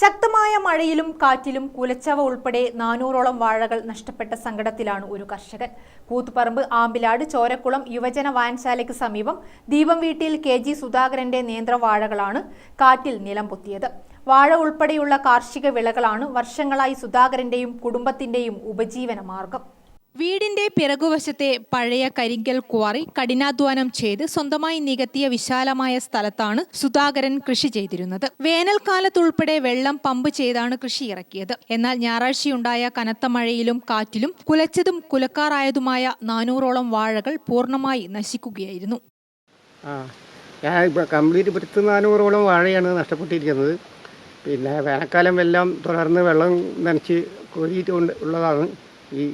ശക്തമായ മഴയിലും കാറ്റിലും കുലച്ചവ ഉൾപ്പെടെ നാനൂറോളം വാഴകൾ നഷ്ടപ്പെട്ട സങ്കടത്തിലാണ് ഒരു കർഷകൻ. കൂത്തുപറമ്പ് ആമ്പിലാട് ചോരക്കുളം യുവജന വായനശാലയ്ക്ക് സമീപം ദീപം വീട്ടിൽ കെ ജി സുധാകരന്റെ നേന്ത്രവാഴകളാണ് കാറ്റിൽ നിലം പൊത്തിയത്. വാഴ ഉൾപ്പെടെയുള്ള കാർഷിക വിളകളാണ് വർഷങ്ങളായി സുധാകരന്റെയും കുടുംബത്തിന്റെയും ഉപജീവന മാർഗം. വീടിന്റെ പിറകുവശത്തെ പഴയ കരിങ്കൽ ക്വാറി കഠിനാധ്വാനം ചെയ്ത് സ്വന്തമായി നികത്തിയ വിശാലമായ സ്ഥലത്താണ് സുധാകരൻ കൃഷി ചെയ്തിരുന്നത്. വേനൽക്കാലത്തുൾപ്പെടെ വെള്ളം പമ്പ് ചെയ്താണ് കൃഷി ഇറക്കിയത്. എന്നാൽ ഞായറാഴ്ചയുണ്ടായ കനത്ത മഴയിലും കാറ്റിലും കുലച്ചതും കുലക്കാറായതുമായ നാനൂറോളം വാഴകൾ പൂർണമായി നശിക്കുകയായിരുന്നു. കംപ്ലീറ്റ് നാനൂറോളം വാഴയാണ് നഷ്ടപ്പെട്ടിരിക്കുന്നത്. പിന്നെ വേനൽക്കാലം എല്ലാം തുടർന്ന് വെള്ളം നനച്ച് കോരിയിട്ട് ഉള്ളതാണ് ഈ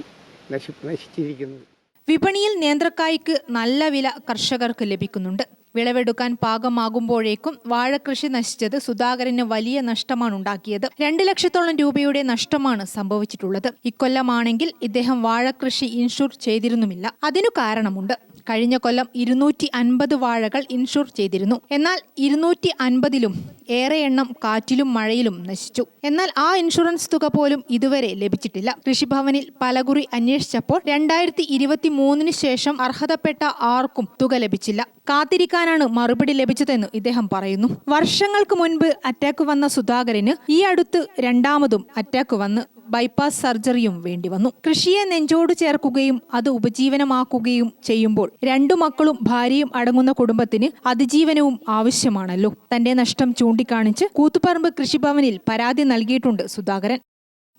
നശി നശിച്ചിരിക്കുന്നത് വിപണിയിൽ നേന്ത്രക്കായ്ക്ക് നല്ല വില കർഷകർക്ക് ലഭിക്കുന്നുണ്ട്. വിളവെടുക്കാൻ പാകമാകുമ്പോഴേക്കും വാഴകൃഷി നശിച്ചത് സുധാകരന് വലിയ നഷ്ടമാണ് ഉണ്ടാക്കിയത്. രണ്ട് ലക്ഷത്തോളം രൂപയുടെ നഷ്ടമാണ് സംഭവിച്ചിട്ടുള്ളത്. ഇക്കൊല്ലമാണെങ്കിൽ ഇദ്ദേഹം വാഴകൃഷി ഇൻഷുർ ചെയ്തിരുന്നുമില്ല. അതിനു കാരണമുണ്ട്. കഴിഞ്ഞ കൊല്ലം ഇരുന്നൂറ്റി അൻപത് വാഴകൾ ഇൻഷുർ ചെയ്തിരുന്നു. എന്നാൽ ഇരുന്നൂറ്റി അൻപതിലും ഏറെ എണ്ണം കാറ്റിലും മഴയിലും നശിച്ചു. എന്നാൽ ആ ഇൻഷുറൻസ് തുക പോലും ഇതുവരെ ലഭിച്ചിട്ടില്ല. കൃഷിഭവനിൽ പലകുറി അന്വേഷിച്ചപ്പോൾ രണ്ടായിരത്തി ഇരുപത്തി മൂന്നിന് ശേഷം അർഹതപ്പെട്ട ആർക്കും തുക ലഭിച്ചില്ല. കാത്തിരിക്കാനാണ് മറുപടി ലഭിച്ചതെന്ന് ഇദ്ദേഹം പറയുന്നു. വർഷങ്ങൾക്ക് മുൻപ് അറ്റാക്ക് വന്ന സുധാകരന് ഈ അടുത്ത് രണ്ടാമതും അറ്റാക്ക് വന്ന്. ബൈപ്പാസ് സർജറിയും വേണ്ടി വന്നു. കൃഷിയെ നെഞ്ചോട് ചേർക്കുകയും അത് ഉപജീവനമാക്കുകയും ചെയ്യുമ്പോൾ രണ്ടു മക്കളും ഭാര്യയും അടങ്ങുന്ന കുടുംബത്തിന് അതിജീവനവും ആവശ്യമാണല്ലോ. തന്റെ നഷ്ടം ചൂണ്ടിക്കാണിച്ച് കൂത്തുപറമ്പ് കൃഷിഭവനിൽ പരാതി നൽകിയിട്ടുണ്ട് സുധാകരൻ.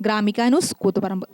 ഗ്രാമിക ന്യൂസ് കൂത്തുപറമ്പ്.